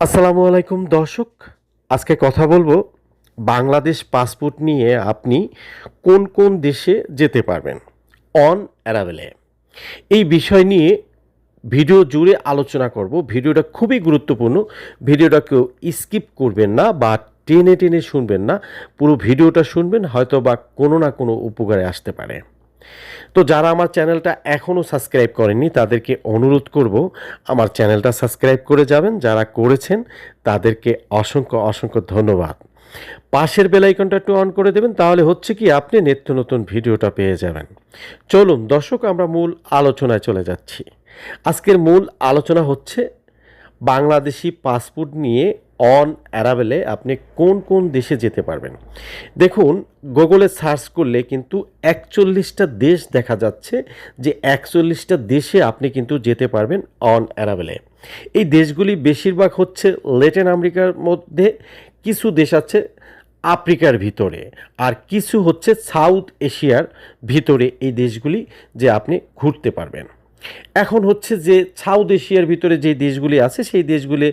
আসসালামু আলাইকুম, দর্শক। আজকে কথা বলব বাংলাদেশ পাসপোর্ট নিয়ে আপনি কোন কোন দেশে যেতে পারবেন অন অ্যারাবেলে এই বিষয় নিয়ে ভিডিও জুড়ে আলোচনা করব। ভিডিওটা খুবই গুরুত্বপূর্ণ। ভিডিওটা কেউ স্কিপ করবেন না বা টেনে টেনে শুনবেন না। পুরো ভিডিওটা শুনবেন হয়তো বা কোনো না কোনো উপকারে আসতে পারে। তো যারা আমার চ্যানেলটা এখনও সাবস্ক্রাইব করেননি, তাদেরকে অনুরোধ করব, আমার চ্যানেলটা সাবস্ক্রাইব করে যাবেন। যারা করেছেন, তাদেরকে অসংখ্য অসংখ্য ধন্যবাদ। পাশের বেলাইকনটা একটু অন করে দেবেন, তাহলে হচ্ছে কি আপনি নিত্য নতুন ভিডিওটা পেয়ে যাবেন। চলুন, দর্শক, আমরা মূল আলোচনায় চলে যাচ্ছি। আজকের মূল আলোচনা হচ্ছে বাংলাদেশি পাসপোর্ট নিয়ে অন অ্যারাবেলে আপনি কোন কোন দেশে যেতে পারবেন? দেখুন, গুগলে সার্চ করলে কিন্তু একচল্লিশটা দেশ দেখা যাচ্ছে যে একচল্লিশটা দেশে আপনি কিন্তু যেতে পারবেন অন অ্যারাবেলে। এই দেশগুলি বেশিরভাগ হচ্ছে ল্যাটিন আমেরিকার মধ্যে, কিছু দেশ আছে আফ্রিকার ভিতরে, আর কিছু হচ্ছে সাউথ এশিয়ার ভিতরে এই দেশগুলি যে আপনি ঘুরতে পারবেন। এখন হচ্ছে যে সাউথ এশিয়ার ভিতরে যে দেশগুলি আছে, সেই দেশগুলি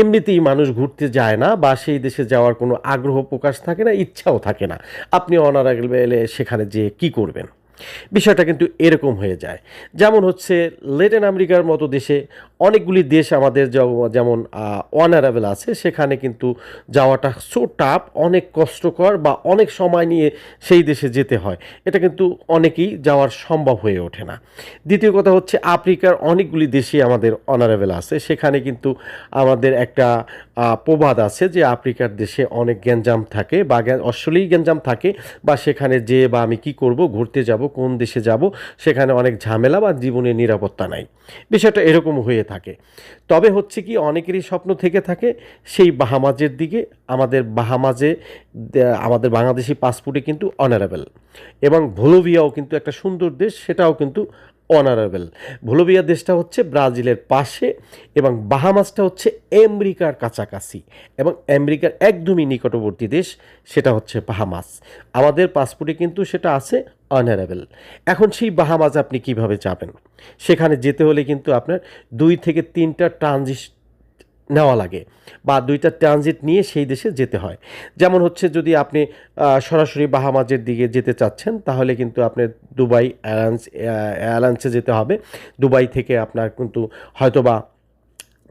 এমনিতেই মানুষ ঘুরতে যায় না বা সেই দেশে যাওয়ার কোনো আগ্রহ প্রকাশ থাকে না, ইচ্ছাও থাকে না। আপনি অনারাগেলে সেখানে যে কি করবেন? বিষয়টা কিন্তু এরকম হয়ে যায়। যেমন হচ্ছে লেটিন আমেরিকার মতো দেশে অনেকগুলি দেশ আমাদের যেমন অনারেবল আছে, সেখানে কিন্তু যাওয়াটা সো টাফ অনেক কষ্টকর বা অনেক সময় নিয়ে সেই দেশে যেতে হয়। এটা কিন্তু অনেকেই যাওয়ার সম্ভব হয়ে ওঠে না। দ্বিতীয় কথা হচ্ছে আফ্রিকার অনেকগুলি দেশই আমাদের অনারেবল আছে, সেখানে কিন্তু আমাদের একটা প্রবাদ আছে যে আফ্রিকার দেশে অনেক গ্যাঞ্জাম থাকে বা আসলেই গ্যাঞ্জাম থাকে বা সেখানে যে বা আমি কি করব, ঘুরতে যাব কোন দেশে যাব, সেখানে অনেক ঝামেলা বা জীবনের নিরাপত্তা নাই। বিষয়টা এরকম হয়ে থাকে। তবে হচ্ছে কি, অনেকেরই স্বপ্ন থেকে থাকে, সেই বাহামাজের দিকে। আমাদের বাহামাজে আমাদের বাংলাদেশি পাসপোর্টে কিন্তু অনারেবল এবং ভোলোভিয়াও কিন্তু একটা সুন্দর দেশ, সেটাও কিন্তু অনারেবল ভোলোভিয়া দেশটা হচ্ছে ব্রাজিলের পাশে এবং বাহামাসটা হচ্ছে আমেরিকার কাছাকাছি এবং আমেরিকার একদমই নিকটবর্তী দেশ, সেটা হচ্ছে বাহামাস। আমাদের পাসপোর্টে কিন্তু সেটা আছে অনারেবল এখন সেই বাহামাজ আপনি কীভাবে যাবেন? সেখানে যেতে হলে কিন্তু আপনার দুই থেকে তিনটা ট্রানজিট নেওয়া লাগে বা দুইটা ট্রানজিট নিয়ে সেই দেশে যেতে হয়। যেমন হচ্ছে যদি আপনি সরাসরি বাহামাজের দিকে যেতে চাচ্ছেন, তাহলে কিন্তু আপনি দুবাই এয়ারলাইন্স এয়ারলাইন্সে যেতে হবে। দুবাই থেকে আপনার কিন্তু হয়তোবা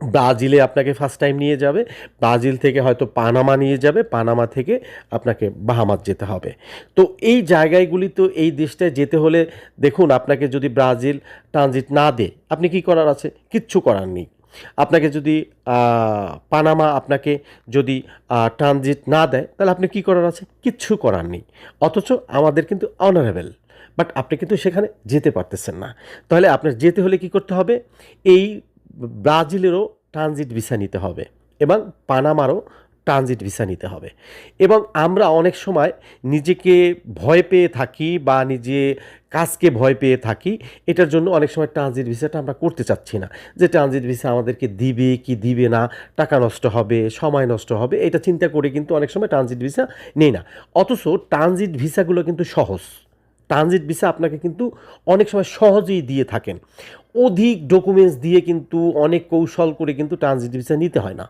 ব্রাজিলে আপনাকে ফার্স্ট টাইম নিয়ে যাবে, ব্রাজিল থেকে হয়তো পানামা নিয়ে যাবে, পানামা থেকে আপনাকে বাহামাত যেতে হবে। তো এই জায়গাগুলি তো এই দেশটায় যেতে হলে দেখুন, আপনাকে যদি ব্রাজিল ট্রানজিট না দেয়, আপনি কি করার আছে? কিচ্ছু করার নেই। আপনাকে যদি পানামা আপনাকে যদি ট্রানজিট না দেয়, তাহলে আপনি কি করার আছে? কিচ্ছু করার নেই। অথচ আমাদের কিন্তু অনারেবল বাট আপনি কিন্তু সেখানে যেতে পারতেছেন না। তাহলে আপনার যেতে হলে কি করতে হবে? এই ব্রাজিলেরও ট্রানজিট ভিসা নিতে হবে। এবং পানামারও ট্রানজিট ভিসা নিতে হবে। এবং আমরা অনেক সময় নিজেকে ভয় পেয়ে থাকি বা নিজে কাজকে ভয় পেয়ে থাকি, এটার জন্য অনেক সময় ট্রানজিট ভিসাটা আমরা করতে চাচ্ছি না। যে ট্রানজিট ভিসা আমাদেরকে দিবে কি দিবে না, টাকা নষ্ট হবে, সময় নষ্ট হবে, এটা চিন্তা করে কিন্তু অনেক সময় ট্রানজিট ভিসা নেই না। অথচ ট্রানজিট ভিসাগুলো কিন্তু সহজ। ট্রানজিট ভিসা আপনাকে কিন্তু অনেক সময় সহজেই দিয়ে থাকেন। অধিক ডকুমেন্টস দিয়ে কিন্তু অনেক কৌশল করে কিন্তু ট্রানজিট ভিসা নিতে হয় না।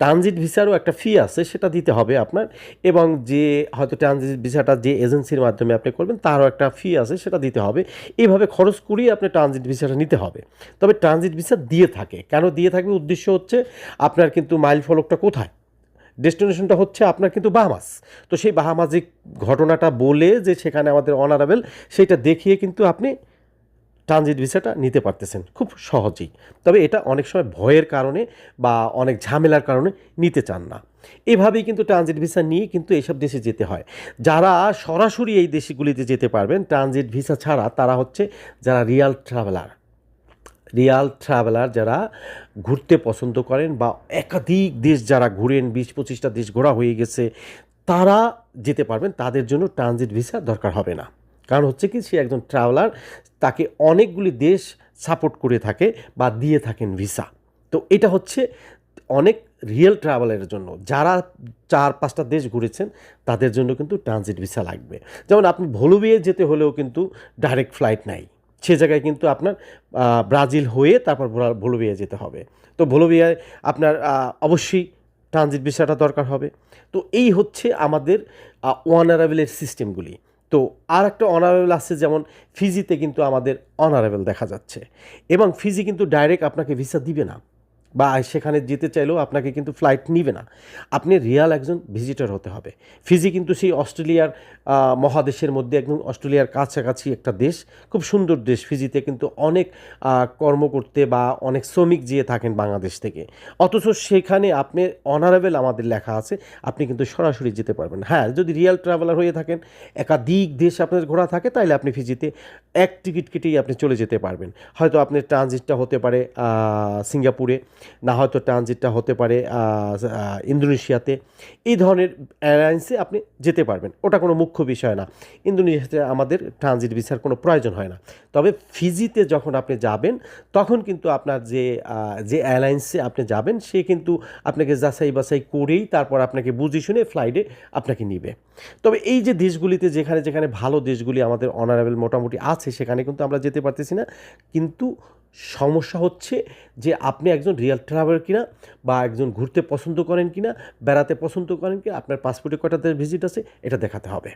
ট্রানজিট ভিসারও একটা ফি আছে, সেটা দিতে হবে আপনার, এবং যে হয়তো ট্রানজিট ভিসাটা যে এজেন্সির মাধ্যমে আপনি করবেন, তারও একটা ফি আছে, সেটা দিতে হবে। এইভাবে খরচ করিয়ে আপনি ট্রানজিট ভিসাটা নিতে হবে। তবে ট্রানজিট ভিসা দিয়ে থাকে। কেন দিয়ে থাকবে? উদ্দেশ্য হচ্ছে আপনার কিন্তু মাইল ফলকটা কোথায়? ডেস্টিনেশনটা হচ্ছে আপনার কিন্তু বাহামাস তো সেই বাহামাজিক ঘটনাটা বলে যে সেখানে আমাদের অনারাবেল সেটা দেখিয়ে কিন্তু আপনি ট্রানজিট ভিসাটা নিতে পারতেছেন, খুব সহজেই। তবে এটা অনেক সময় ভয়ের কারণে বা অনেক ঝামেলার কারণে নিতে চান না। এভাবেই কিন্তু ট্রানজিট ভিসা নিয়ে কিন্তু এইসব দেশে যেতে হয়। যারা সরাসরি এই দেশগুলিতে যেতে পারবেন, ট্রানজিট ভিসা ছাড়া তারা হচ্ছে যারা রিয়াল ট্রাভেলার। রিয়াল ট্রাভেলার যারা ঘুরতে পছন্দ করেন বা একাধিক দেশ যারা ঘুরেন, বিশ পঁচিশটা দেশ ঘোরা হয়ে গেছে, তারা যেতে পারবেন, তাদের জন্য ট্রানজিট ভিসা দরকার হবে না। কারণ হচ্ছে কি, সে একজন ট্রাভেলার তাকে অনেকগুলি দেশ সাপোর্ট করে থাকে বা দিয়ে থাকেন ভিসা তো এটা হচ্ছে অনেক রিয়েল ট্রাভেলের জন্য। যারা চার পাঁচটা দেশ ঘুরেছেন, তাদের জন্য কিন্তু ট্রানজিট ভিসা লাগবে। যেমন আপনি ভলুবিয়ে যেতে হলেও কিন্তু ডাইরেক্ট ফ্লাইট নাই। সে জায়গায় কিন্তু আপনার ব্রাজিল হয়ে তারপর ভোলা- বলিভিয়া যেতে হবে। তো বলিভিয়ায় আপনার অবশ্যই ট্রানজিট ভিসাটা দরকার হবে। তো এই হচ্ছে আমাদের অনারেবলের সিস্টেমগুলি তো আর একটা অনারেবল আসছে যেমন ফিজিতে কিন্তু আমাদের অনারেবল দেখা যাচ্ছে। এবং ফিজি কিন্তু ডাইরেক্ট আপনাকে ভিসা দিবে না। বা সেখানে যেতে চাইলেও আপনাকে কিন্তু ফ্লাইট নিবে না। আপনি রিয়াল একজন ভিজিটর হতে হবে। ফিজি কিন্তু সেই অস্ট্রেলিয়ার মহাদেশের মধ্যে একদম অস্ট্রেলিয়ার কাছাকাছি একটা দেশ। খুব সুন্দর দেশ। ফিজিতে কিন্তু অনেক কর্ম করতে বা অনেক শ্রমিক যেয়ে থাকেন বাংলাদেশ থেকে। অথচ সেখানে আপনি অনারেবল আমাদের লেখা আছে, আপনি কিন্তু সরাসরি যেতে পারবেন। হ্যাঁ যদি রিয়াল ট্রাভেলার হয়ে থাকেন, একাধিক দেশ আপনার ঘোরা থাকে তাহলে আপনি ফিজিতে এক টিকিট কেটেই আপনি চলে যেতে পারবেন। হয়তো আপনার ট্রানজিটটা হতে পারে সিঙ্গাপুরে। না হয়তো ট্রানজিটটা হতে পারে ইন্দোনেশিয়াতে। এই ধরনের এয়ারলাইন্সে আপনি যেতে পারবেন। ওটা কোনো মুখ্য বিষয় না। ইন্দোনেশিয়াতে আমাদের ট্রানজিট ভিসার কোনো প্রয়োজন হয় না। তবে ফিজিতে যখন আপনি যাবেন, তখন কিন্তু আপনার যে যে এয়ারলাইন্সে আপনি যাবেন, সে কিন্তু আপনাকে যাচাই বাছাই করেই তারপর আপনাকে বুঝে শুনে ফ্লাইটে আপনাকে নিবে। তবে এই যে দেশগুলিতে যেখানে যেখানে ভালো দেশগুলি আমাদের অনারেবল মোটামুটি আছে, সেখানে কিন্তু আমরা যেতে পারতেছি না। কিন্তু সমস্যা হচ্ছে যে আপনি একজন রিয়েল ট্রাভেলার কিনা বা একজন ঘুরতে পছন্দ করেন কিনা, বেড়াতে পছন্দ করেন কিনা, আপনার পাসপোর্টে দেশ ভিজিট আছে, এটা দেখাতে হবে।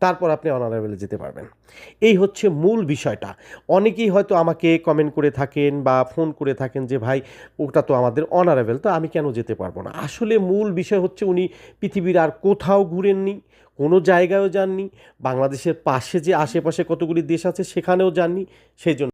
তারপর আপনি অনারেবলে যেতে পারবেন। এই হচ্ছে মূল বিষয়টা। অনেকেই হয়তো আমাকে কমেন্ট করে থাকেন বা ফোন করে থাকেন যে, ভাই, ওটা তো আমাদের অনারেবল তো আমি কেন যেতে পারব না? আসলে মূল বিষয় হচ্ছে উনি পৃথিবীর আর কোথাও ঘুরেননি, কোনো জায়গায়ও যাননি, বাংলাদেশের পাশে যে আশেপাশে কতগুলি দেশ আছে সেখানেও যাননি, সেই জন্য